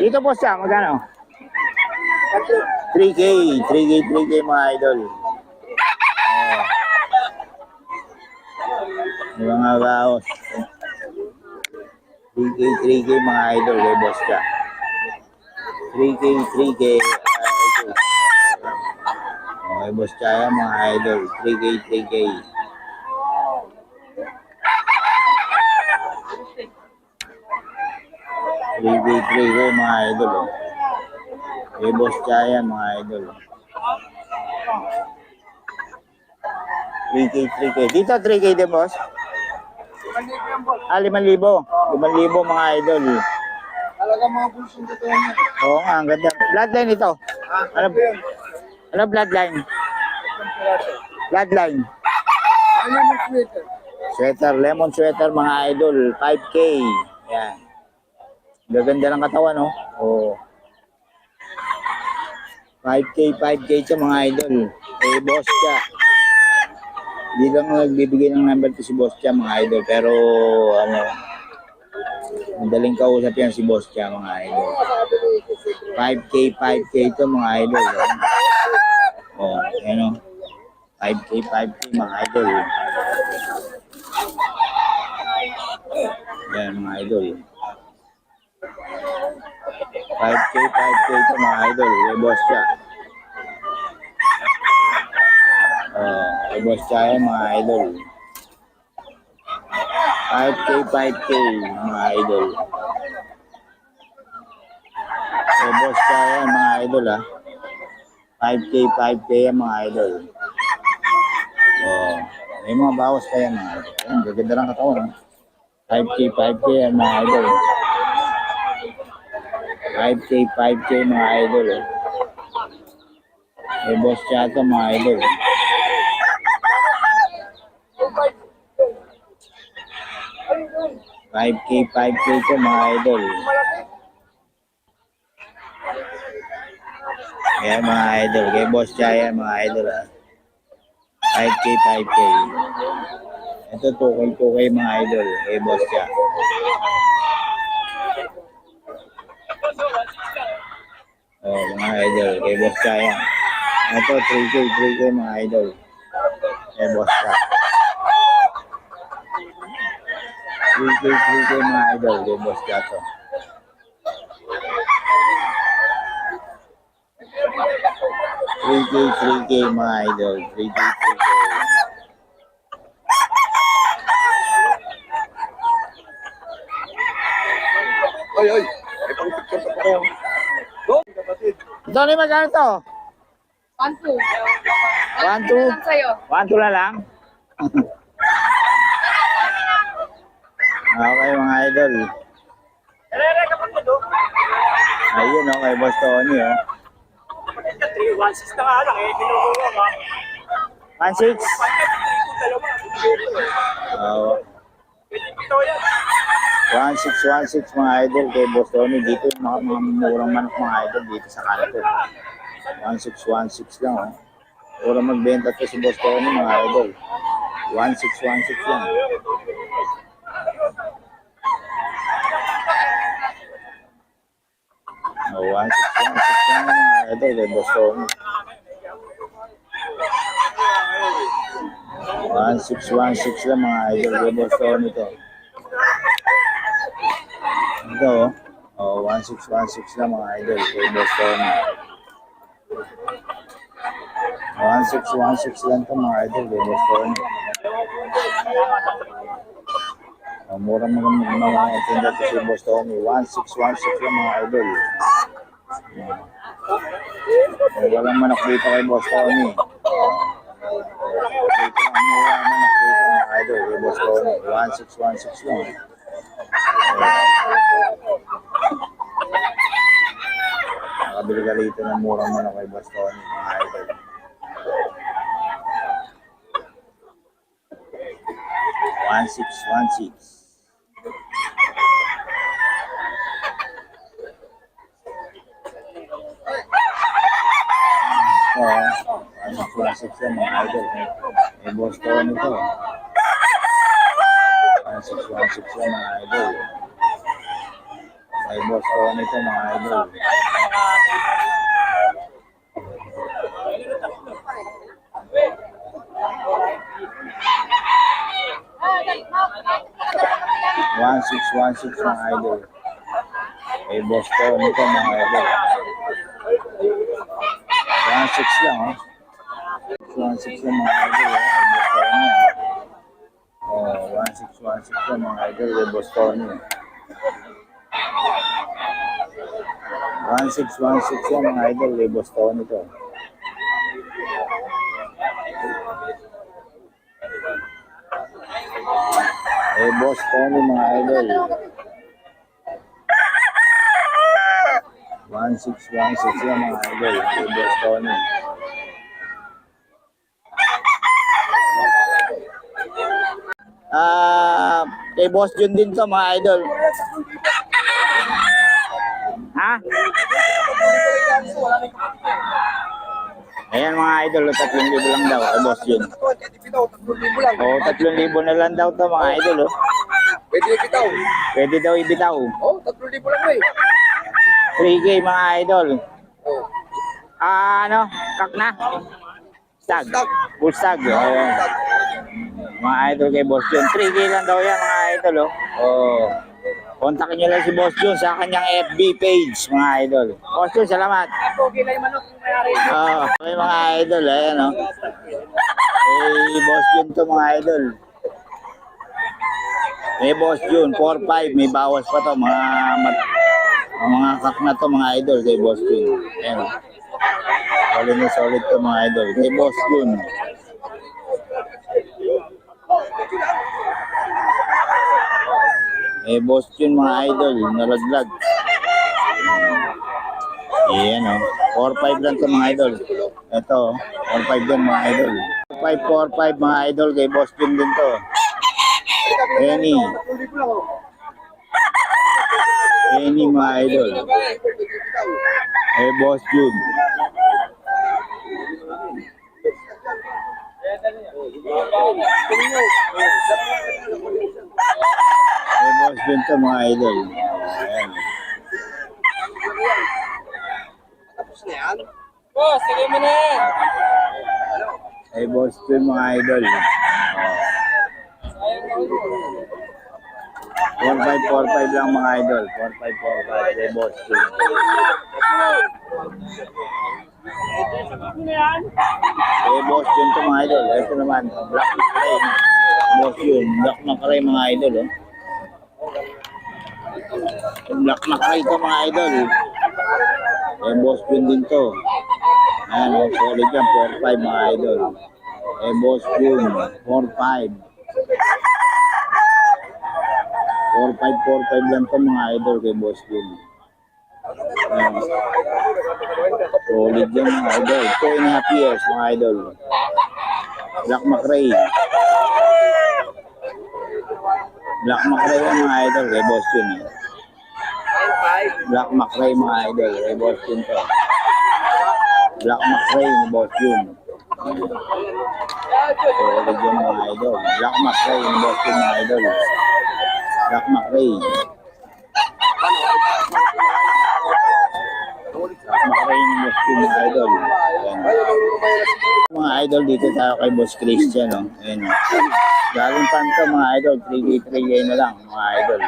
Dito po siya, magkano? 3K, 3K, 3K mga idol. Oh. Mga gaos. 3K, 3K mga idol kay boss ka. 3K, 3K. ah, idol. Okay, boss Chaya mga idol. 3K, 3K. Three K mga idol. Oh. Kay boss Chaya mga idol. 3K, 3K. Dito 3K din boss? Ah, 5,000. 5,000 mga idol. Talaga mga bulsong totoo niya. Oo nga, ang ganda. Bloodline ito. Ano, ano bloodline? Bloodline. Ayaw mo sweater. Sweater, lemon sweater mga idol. 5K. Yan. Gaganda ng katawan, no? Oo. 5K, 5K siya mga idol. Eh, boss siya. Hindi lang nagbibigay ng number to si boss siya mga idol. Pero, ano, madaling kausap yan si boss siya mga idol. 5K, 5K ito mga idol. Oh, yan o. 5K, 5K mga idol. Yan mga idol. 5K, 5K ito mga idol. Kay boss siya. Oh, kay boss siya yan mga idol. 5K, 5K mga idol. Kay boss siya yan mga idol ha. 5K, 5K yan mga idol. Oh, may mga bawas pa yan mga idol. Yan, gaganda lang katawan. ha. 5K, 5K yan mga idol. 5K, 5K mga idol. Eh. May boss chata mga idol. Five K, five K ko mga idol. Yan mga idol. Kay boss Chaya mga idol ah. 5K, 5K. Ito tukay mga idol. Kay boss Chaya. Oh, mga idol, kay Boss Chaya. Ito, 3K, 3K mga idol. Kay Boss Chaya. 3K, 3K mga idol, kay Boss Chaya to. Three K, three K mga idol. Three K, three K. Ay, ay. Tony, magkano to? One, two. One, two? One, two, One, two na lang? okay, mga idol. Ayun, oh, kay Boss Tony, oh. 1.6 na nga lang, eh. Pinukuha ka. 1.6? 1.6 ko dalawa. Oo. Pwede pito yan. 1616 mga idol kay Boss Tony. Dito yung mga, mga murang manok mga idol dito sa kanto 1616 lang oh. Pura magbenta to si Boss Tony mga idol. 1616 lang. Oh, 1616 lang mga idol kay Boss Tony. 1616 lang mga idol kay Boss Tony to. Ito oh. Oh, one six, one six lang mga idol kay one six lang to mga idol kay Boss Tony. Oh, mura mo naman mga tinda to si one six lang mga idol. Oh, walang manok dito kay Boss Tony. Dito ang mura manok dito mga idol kay one six lang. Nakabili ka rito ng murang manok kay Boss Tony mga idol. One six, one six. Oo. One six, one six yan mga idol. May Boss Tony to. One six, one six yan mga idol. Rosco nito ano mga idol. One six one six mga idol. May Bosco nito ano mga idol. One six lang oh. One six lang mga idol. Oh. Ay, Bosco niya. Ano? Oh, one six one six lang mga idol. Ay, Bosco niya. 16161 mga idol, Libos Town ito. Eh, boss Tony mga idol. 1616 yan mga idol. Eh, boss Tony. Ah, uh, kay boss Jun din to mga idol. Ha? Ayan mga idol, 3,000 lang daw kay Boss Jun. Oo, 3,000 na lang daw to mga idol. Oh. Pwede yung bitaw. Pwede daw ibitaw. Oh, 3,000 lang eh. 3K mga idol. Oh. Ah, ano? Kak na? Stag. Full stag. Oh. Mga idol kay Boss Jun. 3K lang daw yan mga idol. Oh. oh. Kontakin nyo lang si Boss Jun sa kanyang FB page mga idol. Boss Jun, salamat. Oh, okay mga idol. Ayan oh. Eh, Boss Jun to mga idol. May Boss Jun, 4-5. May bawas pa to. Mga mat mga kak na to mga idol kay Boss Jun. Ayan. Solid na solid to mga idol. Kay Boss Jun. Eh, Boss Jun mga idol. Nalaglag. Ayan o. 4-5 lang to mga idol. Ito, 4-5 din mga idol. 5-4-5 mga idol kay Boss Jun din to. Any. 3,000 lang oh. Any mga idol. Eh, Boss Jun. Eh, Boss Jun to mga idol. Ayan. Tapos na yan. Boss, sige mo na yan. Eh, Boss Jun mga idol. 4545 lang mga idol. 4545 kay Boss yan? Eh, Boss Jun to mga idol. Ito naman, Black Macaray. Boss Jun, Black Macaray mga idol. Oh. Black Macaray to mga idol. Eh, Boss Jun din to. Ayan, oh, solid yan. 4-5 mga idol. Eh, Boss Jun, 4-5. 4-5, 4-5 lang to mga idol kay Boss Jun. Solid yan mga idol. 2 and a half years mga idol. Black McRae. Black McRae yan mga idol kay Boss Jun. eh. Black McRae mga idol kay Boss Jun to. Black McRae ni Boss Jun. Solid yan mga idol. Black McRae ni Boss Jun mga idol. Black McRae. Boss Jun mga idol. Ayan. Mga idol dito tayo kay Boss Christian, no? Ayan? Galing pan to mga idol, 3K, 3K na lang, mga idol.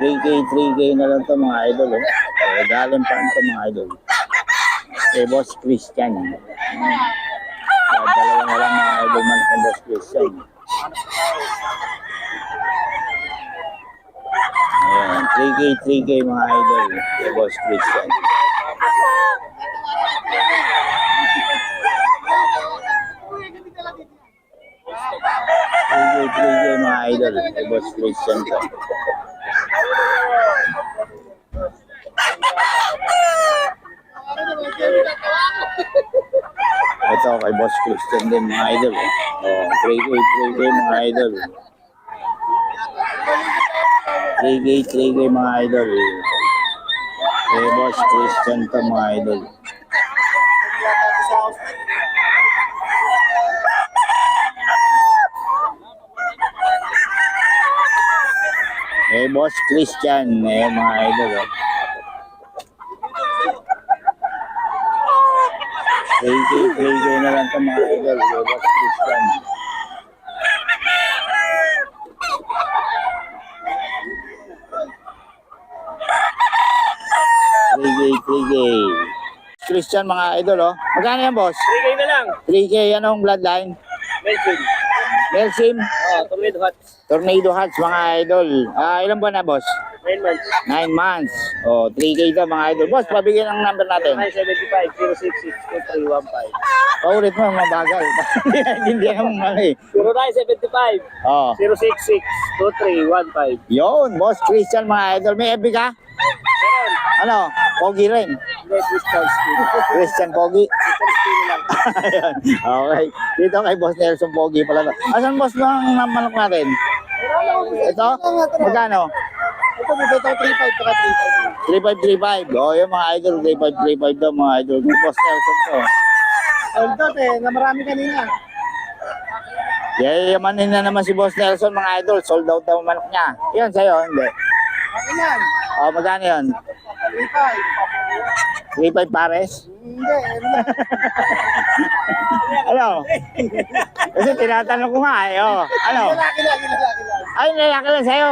3K, 3K na lang to mga idol, oh. Eh, galing pan to mga idol. Kay Boss Christian. Kaya dalawa na lang mga idol man kay Boss Christian. Ayan, 3K, 3K mga idol, kay Boss Christian. Three K mga idol. Kay Boss Christian to. Ito kay Boss Christian din mga idol. Oh, 3K, 3K mga idol. 3K, 3K mga idol. Kay Boss Christian to mga idol. Eh, Boss Christian. Ayan mga idol. Oh. 3K, 3K na lang ito mga idol. Kay Boss Christian. 3K. Christian mga idol, oh. Magkano yan, boss? 3K na lang. 3K, anong bloodline? Melvin. Melsim, Oh, Tornado Hot. Tornado Hats, mga idol. Ah, ilan buwan na, boss? 9 months. 9 months. Oh, 3K ito, mga idol. Boss, pabigyan ng number natin. 975 066 2315. Paulit mo, mabagal. Hindi naman mali. 0975 Oh, 066 2315. yun, boss Christian, mga idol. May FB ka? Meron. Ano? Pogi rin. Crystal Steel. Christian Pogi. Ayan. okay. Dito kay Boss Nelson Pogi pala. Asan boss ng ng manok natin? Ito? Magkano? Ito, ito, ito, 35 para 3535. Oh, yung mga idol, 3535 daw mga idol. Kay Boss Nelson to. 35. Ito, eh, na marami kanina. Yayamanin na naman si Boss Nelson mga idol. Sold out daw ang manok niya. Yan sa'yo, hindi. Akin yan. Oh, magkano yun? 35. 35 pares? Hindi, ano? Kasi tinatanong ko nga eh. Oh. Ano? Lalaki lang, lalaki lang. Ay, lalaki lang sa'yo.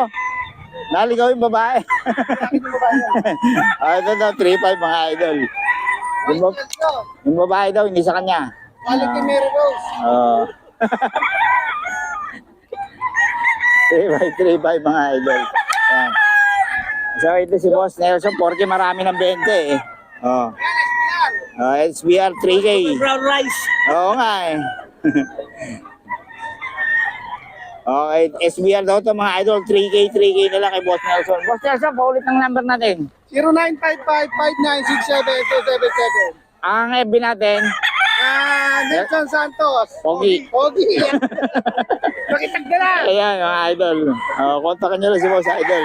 Naligaw yung babae. Ah, ito daw, 3-5 mga idol. Yung, Ito, yung babae daw, hindi sa kanya. quality Mary Rose. Oo. 3-5, 3-5 mga idol. Yan. So, ito si Boss Nelson, porque marami ng 20 eh. Oh. Oh, SBR 3K. Brown rice. Oo nga eh. okay, SBR daw to mga idol, 3K, 3K na lang kay Boss Nelson. Boss Nelson, paulit ng number natin. 0955-596777. Ang FB natin, Ah, Nelson Santos. Pogi. Pogi. Pakitag na lang. Ayan, mga idol. Uh, kontakan nyo lang si Boss Idol.